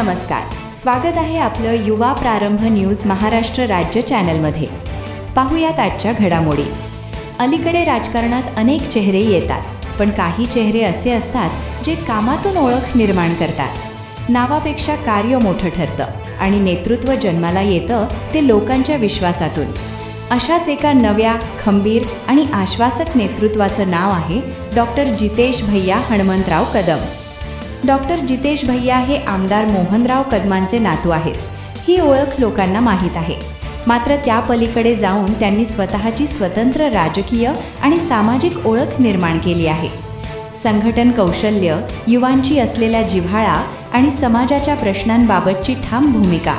नमस्कार. स्वागत आहे आपलं युवा प्रारंभ न्यूज महाराष्ट्र राज्य चॅनलमध्ये. पाहूयात आजच्या घडामोडी. अलीकडे राजकारणात अनेक चेहरे येतात पण काही चेहरे असे असतात जे कामातून ओळख निर्माण करतात. नावापेक्षा कार्य मोठं ठरतं आणि नेतृत्व जन्माला येतं ते लोकांच्या विश्वासातून. अशाच एका नव्या खंबीर आणि आश्वासक नेतृत्वाचं नाव आहे डॉक्टर जितेश भैया हणमंतराव कदम. डॉक्टर जितेश भैया हे आमदार मोहनराव कदमांचे नातू आहेत. ही ओळख लोकांना माहीत आहे. मात्र त्या पलीकडे जाऊन त्यांनी स्वतःची स्वतंत्र राजकीय आणि सामाजिक ओळख निर्माण केली आहे. संघटन कौशल्य युवांची असलेला जिव्हाळा आणि समाजाच्या प्रश्नांबाबतची ठाम भूमिका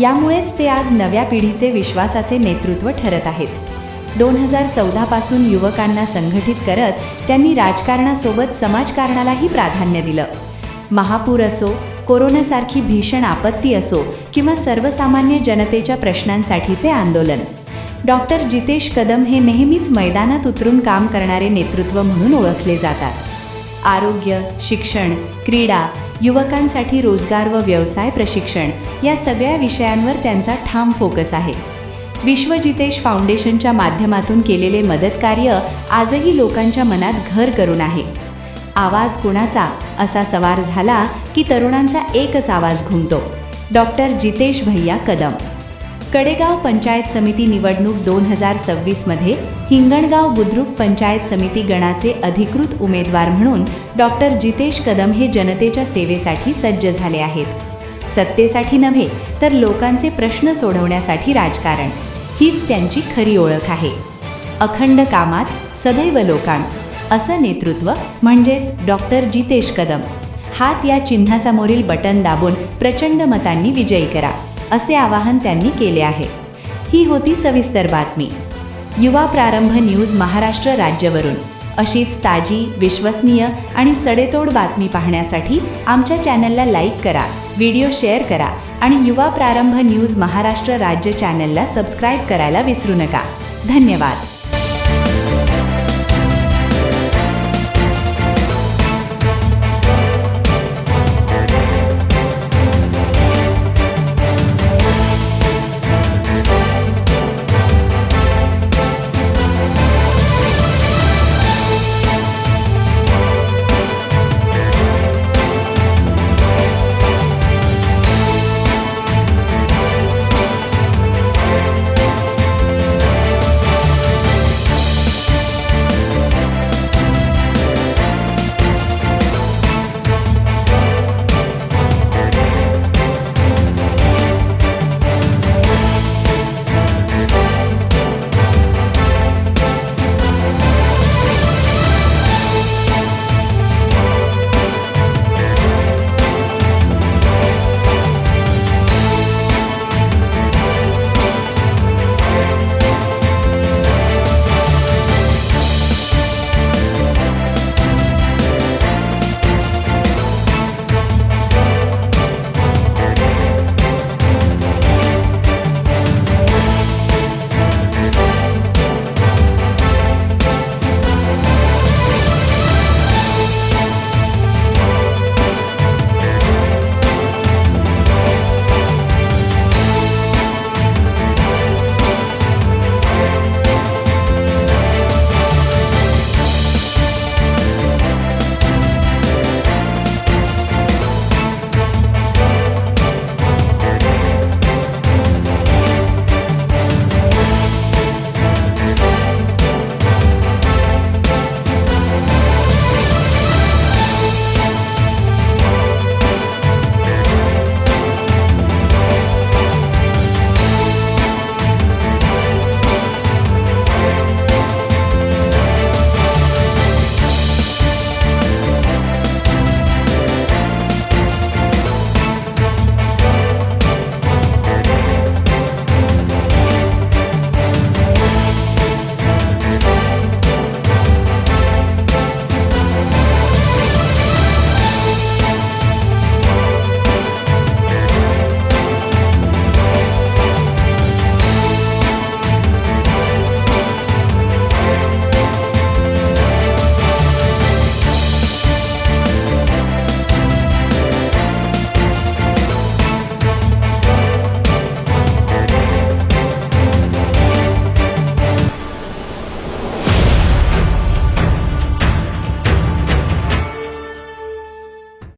यामुळेच ते आज नव्या पिढीचे विश्वासाचे नेतृत्व ठरत आहेत. दोन हजार चौदापासून युवकांना संघटित करत त्यांनी राजकारणासोबत समाजकारणालाही प्राधान्य दिलं. महापूर असो कोरोनासारखी भीषण आपत्ती असो किंवा सर्वसामान्य जनतेच्या प्रश्नांसाठीचे आंदोलन. डॉक्टर जितेश कदम हे नेहमीच मैदानात उतरून काम करणारे नेतृत्व म्हणून ओळखले जातात. आरोग्य शिक्षण क्रीडा युवकांसाठी रोजगार व व्यवसाय प्रशिक्षण या सगळ्या विषयांवर त्यांचा ठाम फोकस आहे. विश्वजितेश फाउंडेशनच्या माध्यमातून केलेले मदतकार्य आजही लोकांच्या मनात घर करून आहे. आवाज कुणाचा असा सवार झाला की तरुणांचा एकच आवाज घुमतो. डॉक्टर जितेश भैया कदम. कडेगाव पंचायत समिती निवडणूक दोन हजार सव्वीसमध्ये हिंगणगाव बुद्रुक पंचायत समिती गणाचे अधिकृत उमेदवार म्हणून डॉक्टर जितेश कदम हे जनतेच्या सेवेसाठी सज्ज झाले आहेत. सत्तेसाठी नव्हे तर लोकांचे प्रश्न सोडवण्यासाठी राजकारण. हीच त्यांची खरी ओळख आहे. अखंड कामात सदैव लोकांत. असं नेतृत्व म्हणजेच डॉक्टर जितेश कदम. हात या चिन्हासमोरील बटन दाबून प्रचंड मतांनी विजयी करा असे आवाहन त्यांनी केले आहे. ही होती सविस्तर बातमी. युवा प्रारंभ न्यूज महाराष्ट्र राज्यवरून. अशीच ताजी विश्वसनीय आणि सडेतोड बातमी पाहण्यासाठी आमच्या चॅनलला लाईक करा व्हिडिओ शेअर करा आणि युवा प्रारंभ न्यूज महाराष्ट्र राज्य चॅनलला सबस्क्राईब करायला विसरू नका. धन्यवाद.